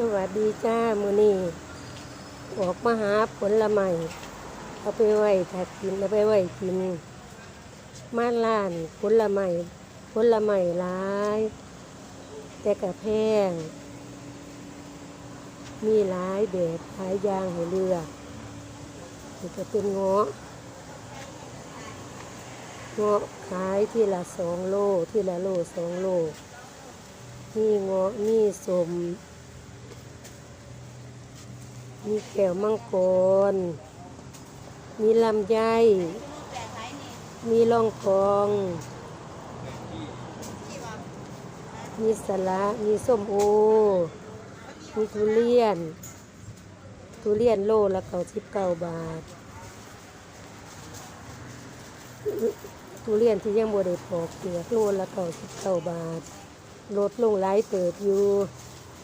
สวัสดีจ้ามือนี่ออกมาหาผลไม้เอาไปไหว้ถัดกินเอาไปไหว้กิน มาล้านผลไม้ผลไม้หลาย แต่กระแพง มีหลายแบบหลายอย่างให้เลือกนี่ก็เป็นเงาะเงาะขายที่ละสองโลที่ละโลสองโล มีเงาะมีสม มีแก้วมังกร มีลำไย มีลองกอง มีสละมีส้มโอ มีทุเรียน ทุเรียนโลละเก้าสิบเก้าบาท ทุเรียนที่ยังบ่ได้ปอกเปลือกโลละเก้าสิบเก้าบาท ลดลงหลายเติบอยู่